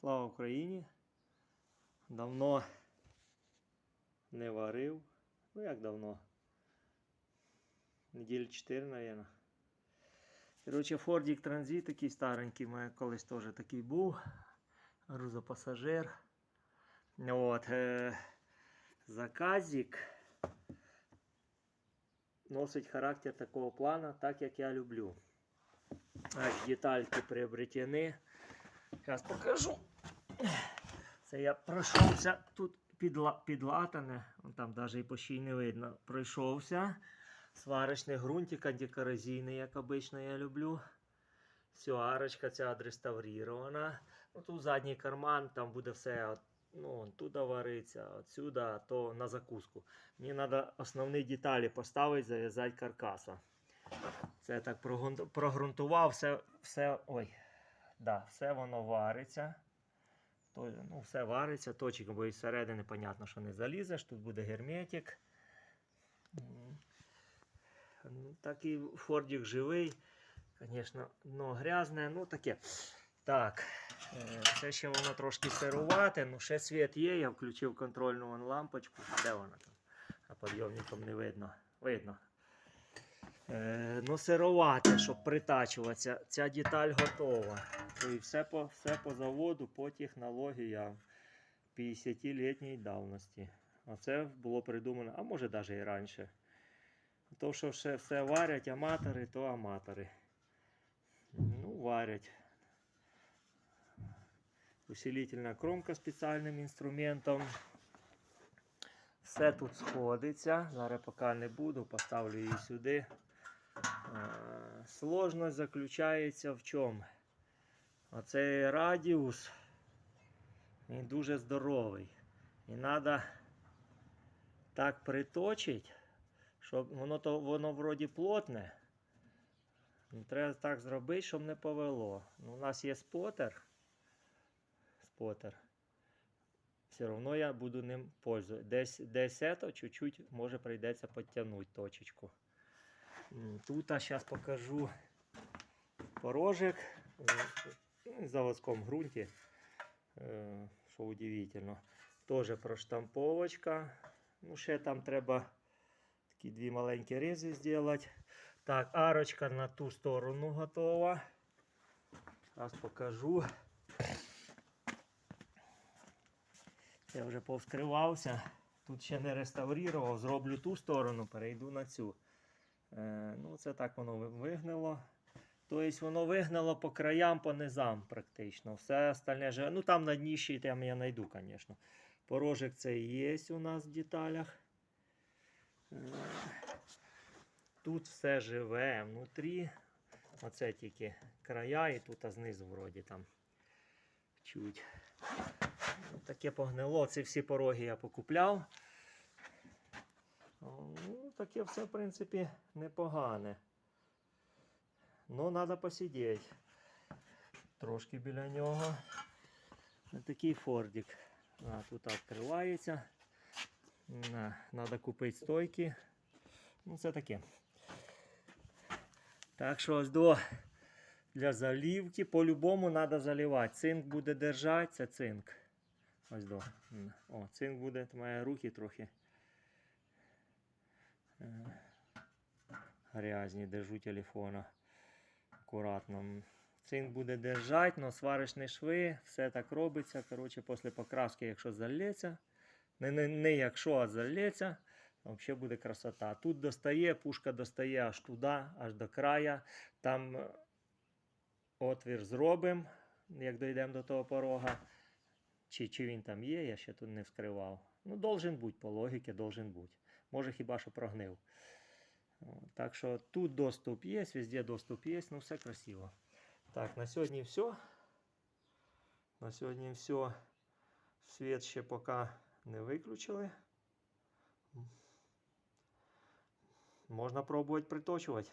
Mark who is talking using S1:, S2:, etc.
S1: Слава Україні! Давно не варив. Ну як давно? Неділі 4, мабуть. Коротше, Фордік Транзит такий старенький, у мене колись теж такий був. Грузопасажир. От, е, заказик носить характер такого плана, так як я люблю. Аж детальки приобретені. Зараз покажу. Це я пройшовся тут підла, підлатане, там навіть і почти не видно. Пройшовся. Сварочний ґрунтик антикорозійний, як обично я люблю. Все, арочка ця відреставрирована. Ну, тут задній карман, там буде все от, ну, туди вариться, отсюда, то на закуску. Мені треба основні деталі поставити, зав'язати каркаса. Це я так прогрунт- прогрунтував, все, все, ой, да, все воно вариться. То, ну, все вариться, точок, бо із середини, понятно, що не залізеш, тут буде герметик. Ну, Такий фордик живий. Звісно, дно грязне, ну таке. Так, е, це ще воно трошки сирувате, ну ще світ є, я включив контрольну лампочку. Де вона там? А підйомником не видно. Видно. Е, ну, щоб притачуватися. Ця деталь готова. І все по, все по заводу, по технологіям 50-літньої давності. Оце було придумано, а може навіть і раніше. То, що все, все варять аматори, то аматори. Ну, варять. Усилительна кромка спеціальним інструментом. Все тут сходиться. Зараз поки не буду, поставлю її сюди. Е, Сложність заключається в чому? Оцей радіус він дуже здоровий. І треба так приточити, щоб воно то воно вроді плотне. Ну, Треба так зробити, щоб не повело. Ну, у нас є спотер. Спотер. Все одно я буду ним пользуватися. Десь, це чуть-чуть може прийдеться підтягнути точечку. Тут зараз покажу порожек в заводському ґрунті. Що удивительно. Теж проштамповочка. Ну, ще там треба такі дві маленькі ризи зробити. Так, арочка на ту сторону готова. Зараз покажу. Я вже повскривався. Тут ще не реставрував, зроблю ту сторону, перейду на цю. Е, ну, це так воно ви- вигнило. Тобто воно вигнало по краям, по низам практично. Все остальне же. Ну там на дні там я знайду, звісно. Порожек це є у нас в деталях. Е, Тут все живе внутрі. Оце тільки края і тут а знизу вроді там чуть. Таке погнило. Ці всі пороги я покупляв. Таке все, в принципі, непогане. Ну, треба посидіти. Трошки біля нього. Ось Такий фордик. А, тут відкривається. Треба купити стойки. Ну, це таке. Так що ось до для заливки по-любому треба заливати. Цинк буде держати, це цинк. Ось до. О, цинк буде, мої руки трохи. Е, Грязні, держу телефона. Акуратно. Цинк буде держати, але сварочні шви, все так робиться. Коротше, після покраски, якщо залється, не, не, не якщо, а залється, взагалі буде красота. Тут достає, пушка достає аж туди, аж до края. Там е, отвір зробимо, як дійдемо до того порога. Чи, чи він там є, я ще тут не вскривав. Ну, должен бути, по логіки, должен бути. Може хіба що прогнив. Так що тут доступ є, везде доступ є, ну все красиво. Так, на сьогодні все. На сьогодні все. Світ ще поки не виключили. Можна пробувати приточувати.